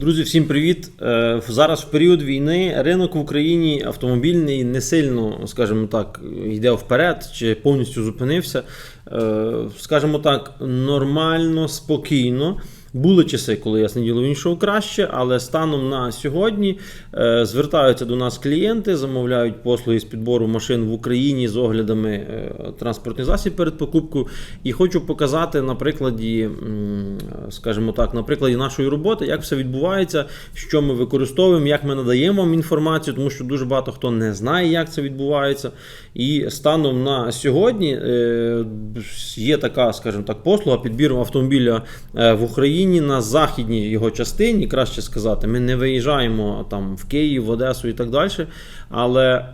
Друзі, всім привіт! Е, Зараз в період війни ринок в Україні автомобільний не сильно, скажімо так, йде вперед чи повністю зупинився. Е, Скажімо так, нормально, спокійно. Були часи, коли ясне діло він йшов краще, але станом на сьогодні е, звертаються до нас клієнти, замовляють послуги з підбору машин в Україні з оглядами е, транспортний засіб перед покупкою. І хочу показати на прикладі, скажімо так, на прикладі нашої роботи, як все відбувається, що ми використовуємо, як ми надаємо вам інформацію, тому що дуже багато хто не знає, як це відбувається. І станом на сьогодні е, є така, скажімо так, послуга підбіру автомобіля в Україні на західній його частині, краще сказати. Ми не виїжджаємо там в Київ, в Одесу і так далі. Але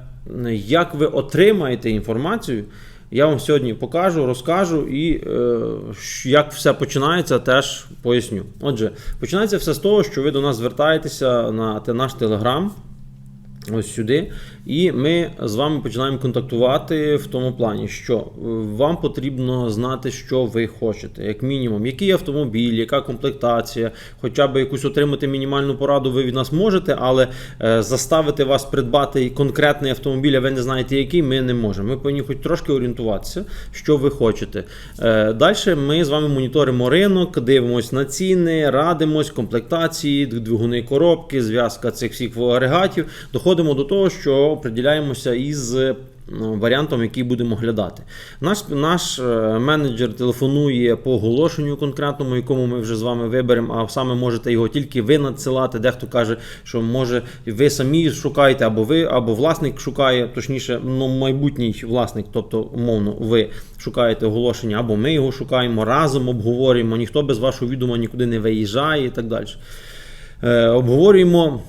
е, як ви отримаєте інформацію? Я вам сьогодні покажу, розкажу і е, як все починається, теж поясню. Отже, починається все з того, що ви до нас звертаєтеся на наш телеграм. Ось сюди, і ми з вами починаємо контактувати в тому плані, що е, вам потрібно знати, що ви хочете, як мінімум, який автомобіль, яка комплектація, хоча б якусь отримати мінімальну пораду ви від нас можете, але е, заставити вас придбати конкретний автомобіль, а ви не знаєте, який, ми не можемо. Ми повинні хоч трошки орієнтуватися, що ви хочете. Е, Далі ми з вами моніторимо ринок, дивимося на ціни, радимось, комплектації, двигуни коробки, зв'язка цих всіх агрегатів. Доходимо до того, що определяємося із е, варіантом, який будемо глядати. Наш, наш е, менеджер телефонує по оголошенню конкретному, якому ми вже з вами виберемо, а саме можете його тільки ви надсилати. Дехто каже, що може ви самі шукаєте, або ви, або власник шукає, точніше, ну, майбутній власник, тобто, умовно, ви шукаєте оголошення, або ми його шукаємо, разом обговорюємо, ніхто без вашого відома нікуди не виїжджає і так далі. Е, обговорюємо.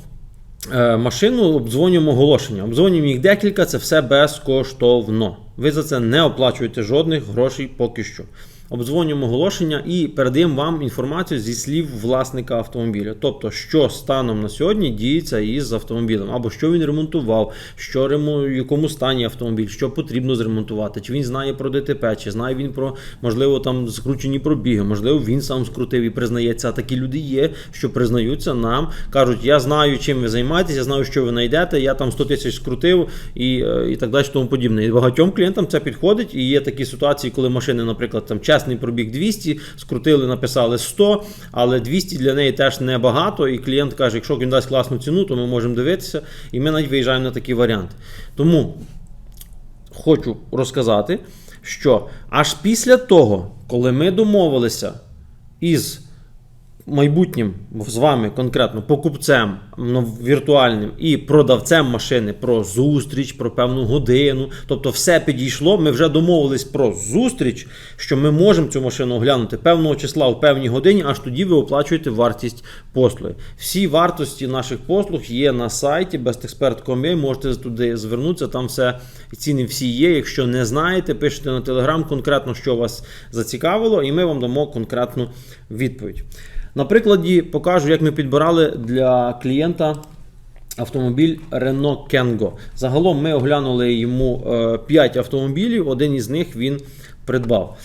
Е, Машину обдзвонюємо оголошення. Обдзвонюємо їх декілька, це все безкоштовно. Ви за це не оплачуєте жодних грошей поки що. Обдзвонюємо оголошення і передаємо вам інформацію зі слів власника автомобіля. Тобто, що станом на сьогодні діється із автомобілем, або що він ремонтував, що рему, в якому стані автомобіль, що потрібно зремонтувати, чи він знає про ДТП, чи знає він про можливо там скручені пробіги, можливо, він сам скрутив і признається. А такі люди є, що признаються нам, кажуть, я знаю, чим ви займаєтесь, я знаю, що ви знайдете, я там 100 тисяч скрутив і, е, і так далі, тому подібне. І багатьом клієнтам це підходить. І є такі ситуації, коли машини, наприклад, там чесний пробіг 200, скрутили, написали 100, але 200 для неї теж небагато. І клієнт каже, якщо він дасть класну ціну, то ми можемо дивитися, і ми навіть виїжджаємо на такий варіант. Тому хочу розказати, що аж після того, коли ми домовилися із майбутнім з вами конкретно покупцем ну, віртуальним і продавцем машини про зустріч, про певну годину. Тобто, все підійшло. Ми вже домовились про зустріч, що ми можемо цю машину оглянути певного числа в певній годині, аж тоді ви оплачуєте вартість послуги. Всі вартості наших послуг є на сайті bestexpert.com.ua, можете туди звернутися, там все ціни всі є. Якщо не знаєте, пишете на телеграм конкретно, що вас зацікавило, і ми вам дамо конкретну відповідь. На прикладі покажу, як ми підбирали для клієнта автомобіль Renault Kengo. Загалом ми оглянули йому 5 автомобілів, один із них він придбав.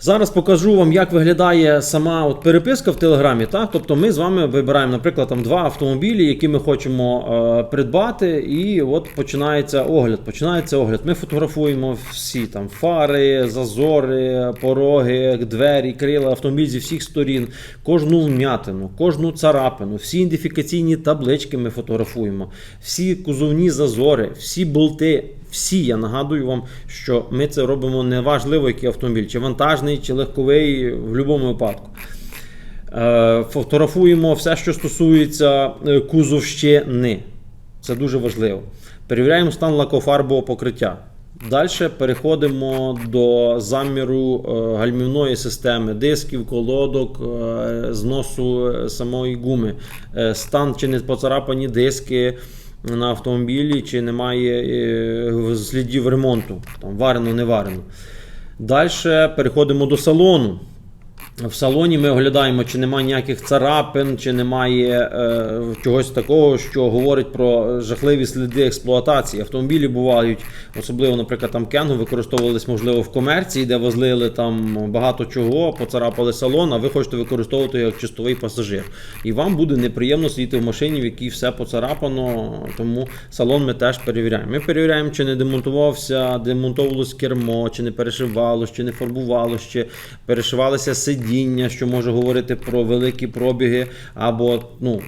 Зараз покажу вам, як виглядає сама от переписка в Телеграмі. Так? Тобто ми з вами вибираємо, наприклад, там два автомобілі, які ми хочемо е, придбати, і от починається огляд. Починається огляд. Ми фотографуємо всі там фари, зазори, пороги, двері, крила, автомобіль зі всіх сторін, кожну вм'ятину, кожну царапину, всі ідентифікаційні таблички ми фотографуємо, всі кузовні зазори, всі болти. Всі, я нагадую вам, що ми це робимо неважливо, який автомобіль, чи вантажний, чи легковий, в будь-якому випадку. Е, Фотографуємо все, що стосується е, кузовщини. Це дуже важливо. Перевіряємо стан лакофарбового покриття. Далі переходимо до заміру е, гальмівної системи, дисків, колодок, зносу самої гуми, стан чи не поцарапані диски на автомобілі, чи немає е, слідів ремонту, там варено, не варено. Далі переходимо до салону. В салоні ми оглядаємо, чи немає ніяких царапин, чи немає е, чогось такого, що говорить про жахливі сліди експлуатації. Автомобілі бувають, особливо, наприклад, там Кенгу використовувались, можливо, в комерції, де возлили там багато чого, поцарапали салон, а ви хочете використовувати як чистовий пасажир. І вам буде неприємно сидіти в машині, в якій все поцарапано, тому салон ми теж перевіряємо. Ми перевіряємо, чи не демонтувався, демонтовувалось кермо, чи не перешивалось, чи не фарбувалось, чи перешивалися сидіння, що може говорити про великі пробіги, або, ну,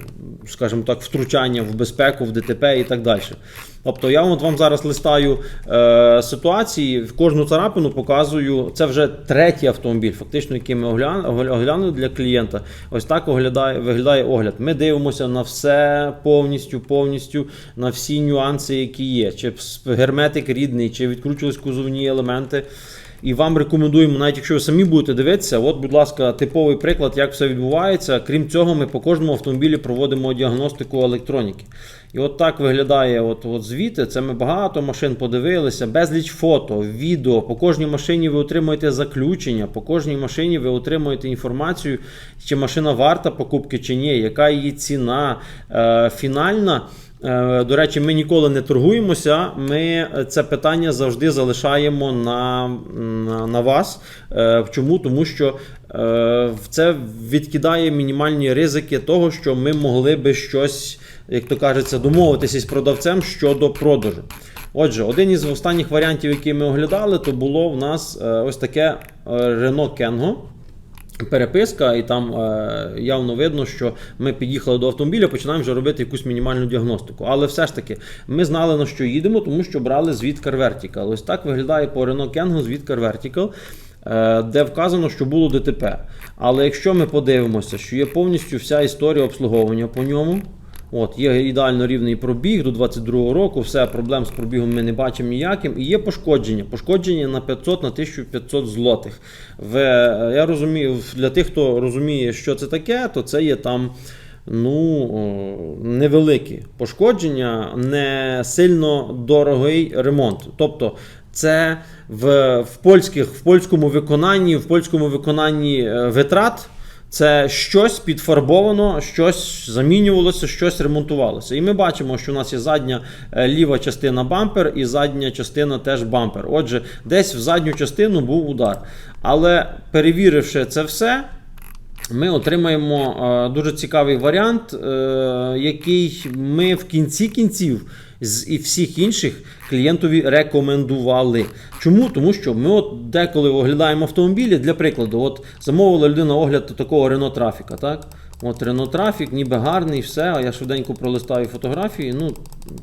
скажімо так, втручання в безпеку, в ДТП і так далі. Тобто я от вам зараз листаю е, ситуації, в кожну царапину показую. Це вже третій автомобіль, фактично, який ми оглянули для клієнта. Ось так оглядає, виглядає огляд. Ми дивимося на все повністю, повністю на всі нюанси, які є. Чи герметик рідний, чи відкручувались кузовні елементи. І вам рекомендуємо, навіть якщо ви самі будете дивитися, от, будь ласка, типовий приклад, як все відбувається. Крім цього, ми по кожному автомобілі проводимо діагностику електроніки. І от так виглядає от, от звіти. Це ми багато машин подивилися, безліч фото, відео. По кожній машині ви отримуєте заключення, по кожній машині ви отримуєте інформацію, чи машина варта покупки чи ні, яка її ціна е, фінальна. Е, До речі, ми ніколи не торгуємося. Ми це питання завжди залишаємо на, на, на вас. Е, Чому? Тому що е, це відкидає мінімальні ризики того, що ми могли би щось, як то кажеться, домовитися із продавцем щодо продажу. Отже, один із останніх варіантів, які ми оглядали, то було в нас е, ось таке е, Renault Kengo переписка, і там е, явно видно, що ми під'їхали до автомобіля, починаємо вже робити якусь мінімальну діагностику. Але все ж таки, ми знали на що їдемо, тому що брали звіт Car Vertical. Ось так виглядає по Renault Kengo звіт Car Vertical. е, Де вказано, що було ДТП. Але якщо ми подивимося, що є повністю вся історія обслуговування по ньому, От, є ідеально рівний пробіг до 22-го року, все, проблем з пробігом ми не бачимо ніяким. І є пошкодження. Пошкодження на 500 на 1500 злотих. В, е, я розумію, для тих, хто розуміє, що це таке, то це є там. Ну, невеликі пошкодження, не сильно дорогий ремонт. Тобто, це в, в, польських, в польському виконанні, в польському виконанні е, витрат це щось підфарбовано, щось замінювалося, щось ремонтувалося. І ми бачимо, що у нас є задня е, ліва частина бампер і задня частина теж бампер. Отже, десь в задню частину був удар. Але перевіривши це все. Ми отримаємо е, дуже цікавий варіант, е, який ми в кінці кінців з і всіх інших клієнтові рекомендували. Чому? Тому що ми от деколи оглядаємо автомобілі, для прикладу, от замовила людина огляд такого Renault Trafic, так? От Renault Trafic, ніби гарний, все, а я швиденько пролистаю фотографії. Ну,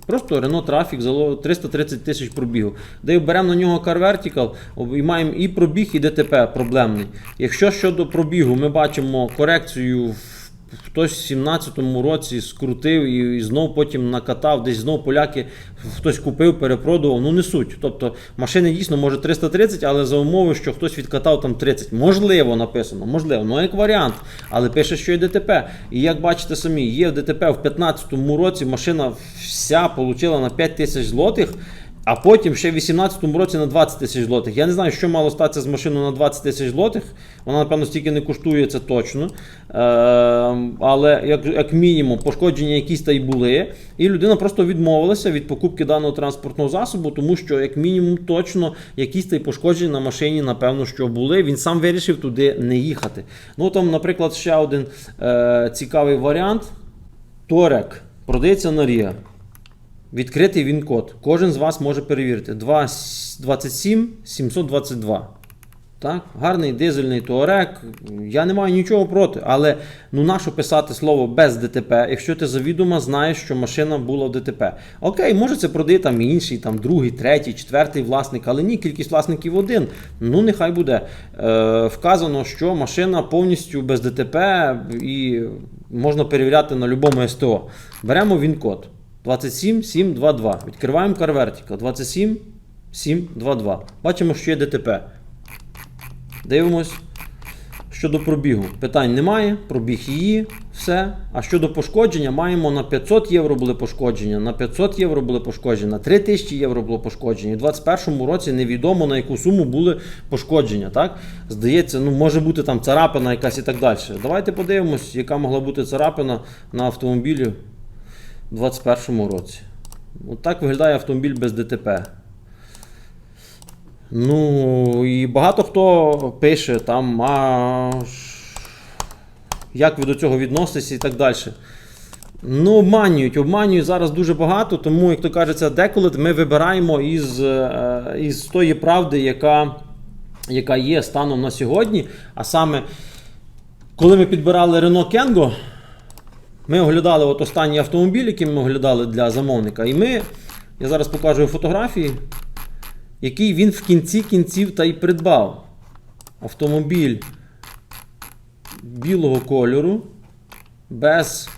просто Renault зало 330 тисяч пробігу. Де беремо на нього Car Vertical і маємо і пробіг, і ДТП проблемний. Якщо щодо пробігу ми бачимо корекцію в Хтось в 17-му році скрутив і, і знов потім накатав, десь знов поляки хтось купив, перепродував. Ну не суть. Тобто машини дійсно може 330, але за умови, що хтось відкатав там 30. Можливо, написано, можливо, ну як варіант. Але пише, що і ДТП. І як бачите самі, є в ДТП в 15-му році машина вся отримала на 5 тисяч злотих. А потім ще в 18-му році на 20 тисяч злотих. Я не знаю, що мало статися з машиною на 20 тисяч злотих. Вона, напевно, стільки не коштує, це точно. Е, але, як як мінімум, пошкодження якісь та й були. І людина просто відмовилася від покупки даного транспортного засобу, тому що, як мінімум, точно якісь та й пошкодження на машині, напевно, що були. Він сам вирішив туди не їхати. Ну там, наприклад, ще один е, цікавий варіант. Торек продається на Ріа. Відкритий він код. Кожен з вас може перевірити. 2, 27 722. Так? Гарний дизельний туарек. Я не маю нічого проти. Але ну нащо писати слово без ДТП, якщо ти завідомо знаєш, що машина була в ДТП. Окей, може це продає там інший, там другий, третій, четвертий власник, але ні, кількість власників один. Ну, нехай буде. Е, Вказано, що машина повністю без ДТП і можна перевіряти на будь-якому СТО. Беремо він код. 27 7 2 2. Відкриваємо Vertical. 27 7 2 2. Бачимо, що є ДТП. Дивимось, Щодо пробігу, питань немає, пробіг її, все. А щодо пошкодження, маємо на 500 євро були пошкодження, на 500 євро були пошкодження, на 3000 євро було пошкодження. В 2021 році невідомо на яку суму були пошкодження. Так? Здається, ну може бути там царапина якась і так далі. Давайте подивимось, яка могла бути царапина на автомобілі у 2021 році. От так виглядає автомобіль без ДТП. Ну, і багато хто пише там, а як ви до цього відноситесь і так далі. Ну, обманюють, обманюють зараз дуже багато, тому, як то кажеться, деколи ми вибираємо із, е, із тої правди, яка, яка є станом на сьогодні. А саме, коли ми підбирали Renault Kengo, ми оглядали от останній автомобіль, який ми оглядали для замовника. І ми, я зараз покажу фотографії, який він в кінці кінців та й придбав. Автомобіль білого кольору, без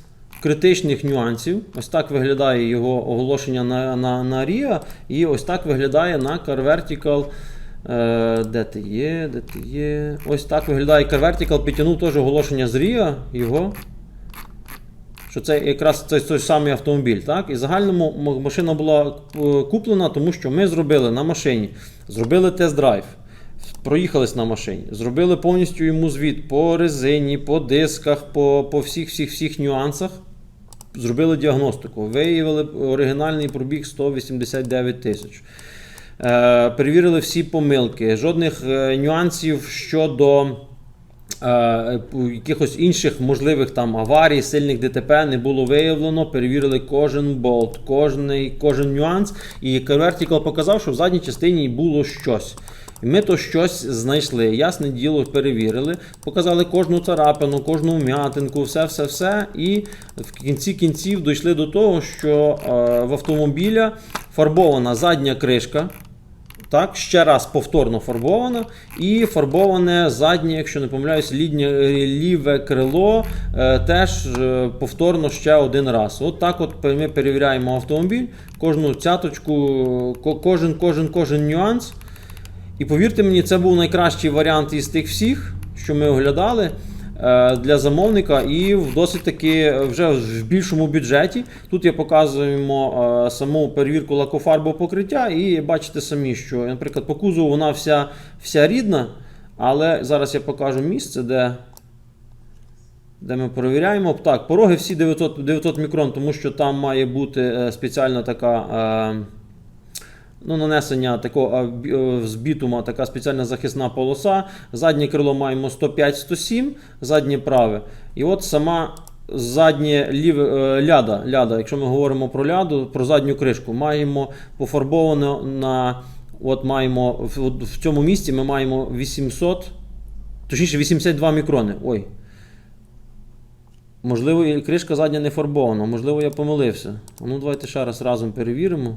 критичних нюансів. Ось так виглядає його оголошення на, на, на RIA, і ось так виглядає на Car Vertical. Е, де ти є? Де ти є? Ось так виглядає Car Vertical. Підтягнув теж оголошення з RIA його що це якраз той, той самий автомобіль. Так? І в загальному машина була е, куплена, тому що ми зробили на машині, зробили тест-драйв, проїхались на машині, зробили повністю йому звіт по резині, по дисках, по, по всіх, всіх, всіх нюансах. Зробили діагностику, виявили оригінальний пробіг 189 тисяч. Е, перевірили всі помилки, жодних е, нюансів щодо е, якихось інших можливих там аварій, сильних ДТП не було виявлено. Перевірили кожен болт, кожний, кожен нюанс. І Vertical показав, що в задній частині було щось. І ми то щось знайшли. Ясне діло, перевірили, показали кожну царапину, кожну вм'ятинку, все, все, все. І в кінці кінців дійшли до того, що е, в автомобіля фарбована задня кришка. Так, ще раз повторно фарбовано. І фарбоване заднє, якщо не помиляюсь, ліднє, ліве крило е, теж е, повторно ще один раз. От так от ми перевіряємо автомобіль, кожну цяточку, кожен, кожен, кожен нюанс. І повірте мені, це був найкращий варіант із тих всіх, що ми оглядали е, для замовника, і в досить таки вже в більшому бюджеті. Тут я показуємо е, саму перевірку лакофарбового покриття, і бачите самі, що, наприклад, по кузову вона вся, вся рідна, але зараз я покажу місце, де. Де ми перевіряємо. Так, пороги всі 900, 900 мікрон, тому що там має бути е, спеціальна така. Ну, нанесення такого е, з бітума, така спеціальна захисна полоса. Заднє крило маємо 105-107, заднє праве. І от сама заднє ліве е, ляда, ляда, якщо ми говоримо про ляду, про задню кришку, маємо пофарбовано на. От маємо в, цьому місці ми маємо 800, точніше 82 мікрони. Ой. Можливо, кришка задня не фарбована, можливо, я помилився. Ну, давайте ще раз разом перевіримо.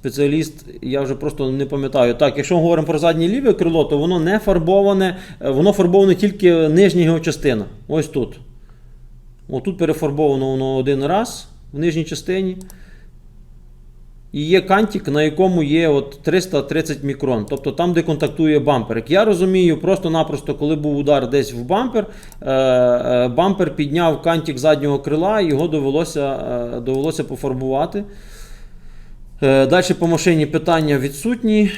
Спеціаліст, я вже просто не пам'ятаю. Так, якщо ми говоримо про заднє ліве крило, то воно не фарбоване, е, воно фарбоване тільки нижня його частина. Ось тут. Отут перефарбовано воно один раз в нижній частині. І є кантик, на якому є от 330 мікрон, тобто там, де контактує бампер. Як я розумію, просто-напросто, коли був удар десь в бампер, е, е, бампер підняв кантик заднього крила, і його довелося, довелося пофарбувати. Е, Далі по машині питання відсутні.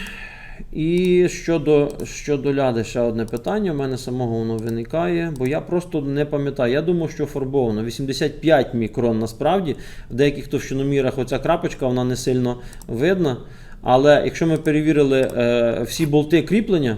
І щодо, щодо ляди, ще одне питання. У мене самого воно виникає, бо я просто не пам'ятаю. Я думав, що фарбовано. 85 мікрон насправді. В деяких товщиномірах оця крапочка вона не сильно видна. Але якщо ми перевірили е, всі болти кріплення,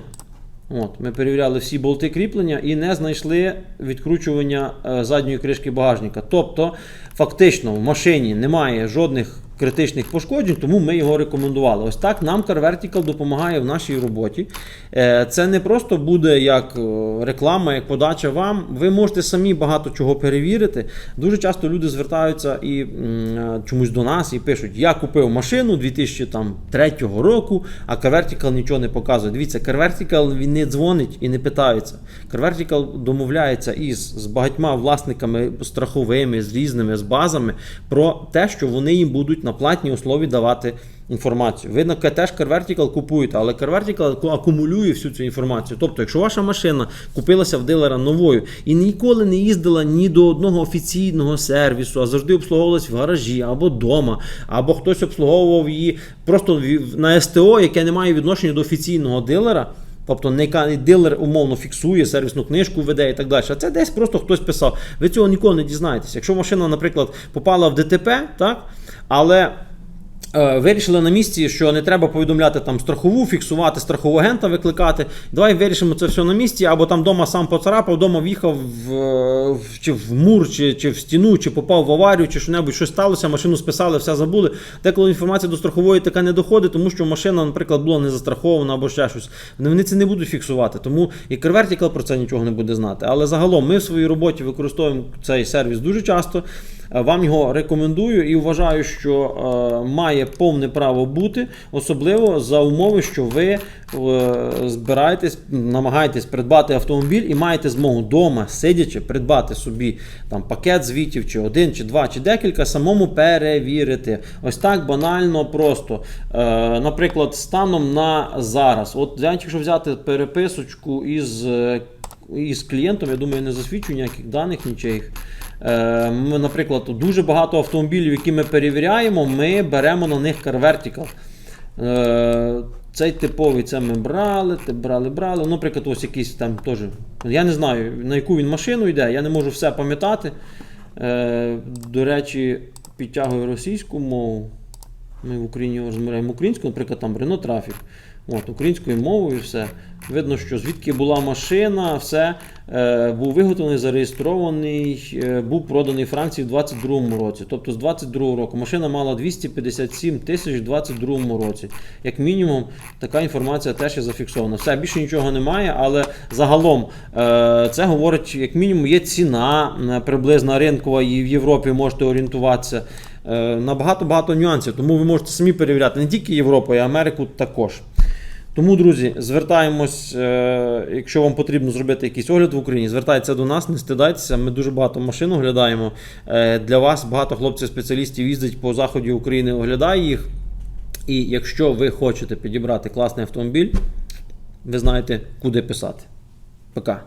От, ми перевіряли всі болти кріплення і не знайшли відкручування е, задньої кришки багажника. Тобто, фактично, в машині немає жодних критичних пошкоджень, тому ми його рекомендували. Ось так нам Car Vertical допомагає в нашій роботі. Е, Це не просто буде як е, реклама, як подача вам. Ви можете самі багато чого перевірити. Дуже часто люди звертаються і е, чомусь до нас і пишуть: Я купив машину 2003 року, а Car Vertical нічого не показує. Дивіться, Car Vertical він не дзвонить і не питається. Car Vertical домовляється із з багатьма власниками страховими, з різними з базами про те, що вони їм будуть на платній услові давати інформацію. Ви на теж CarVertical купуєте, але CarVertical акумулює всю цю інформацію. Тобто, якщо ваша машина купилася в дилера новою і ніколи не їздила ні до одного офіційного сервісу, а завжди обслуговувалась в гаражі або вдома, або хтось обслуговував її просто на СТО, яке не має відношення до офіційного дилера. Тобто не дилер умовно фіксує, сервісну книжку веде і так далі. А це десь просто хтось писав. Ви цього ніколи не дізнаєтесь. Якщо машина, наприклад, попала в ДТП, так, але вирішили на місці, що не треба повідомляти там страхову, фіксувати страхового агента, викликати. Давай вирішимо це все на місці, або там вдома сам поцарапав, вдома в'їхав в, е, в, чи в мур, чи, чи в стіну, чи попав в аварію, чи що-небудь, щось сталося, машину списали, все забули. Деколи інформація до страхової така не доходить, тому що машина, наприклад, була не застрахована або ще щось. Вони це не будуть фіксувати. Тому і CarVertical про це нічого не буде знати. Але загалом ми в своїй роботі використовуємо цей сервіс дуже часто. Вам його рекомендую і вважаю, що е, має повне право бути, особливо за умови, що ви е, збираєтесь, намагаєтесь придбати автомобіль і маєте змогу вдома, сидячи, придбати собі там пакет звітів, чи один, чи два, чи декілька, самому перевірити. Ось так банально, просто. Е, наприклад, станом на зараз, от якщо взяти переписочку із. із клієнтом, я думаю, не засвідчую ніяких даних нічиїх. Е, Ми, наприклад, дуже багато автомобілів, які ми перевіряємо, ми беремо на них CarVertical. Е, Цей типовий це ми брали, брали, брали. Ну, Наприклад, ось якийсь там теж. Я не знаю, на яку він машину йде, я не можу все пам'ятати. Е, До речі, підтягую російську мову. Ми в Україні розмовляємо українською, наприклад, там Renault Traffic. От, українською мовою все. Видно, що звідки була машина, все е, був виготовлений, зареєстрований, е, був проданий Франції в 22-му році. Тобто з 22-го року машина мала 257 тисяч в 22-му році. Як мінімум, така інформація теж є зафіксована. Все, більше нічого немає, але загалом е, це говорить, як мінімум, є ціна е, приблизна ринкова, і в Європі можете орієнтуватися. Е, на багато-багато нюансів, тому ви можете самі перевіряти не тільки Європу, а й Америку також. Тому, друзі, звертаємось, е, якщо вам потрібно зробити якийсь огляд в Україні, звертайтеся до нас, не стидайтеся. Ми дуже багато машин оглядаємо. Е, Для вас багато хлопців-спеціалістів їздить по заході України, оглядає їх. І якщо ви хочете підібрати класний автомобіль, ви знаєте, куди писати. Пока.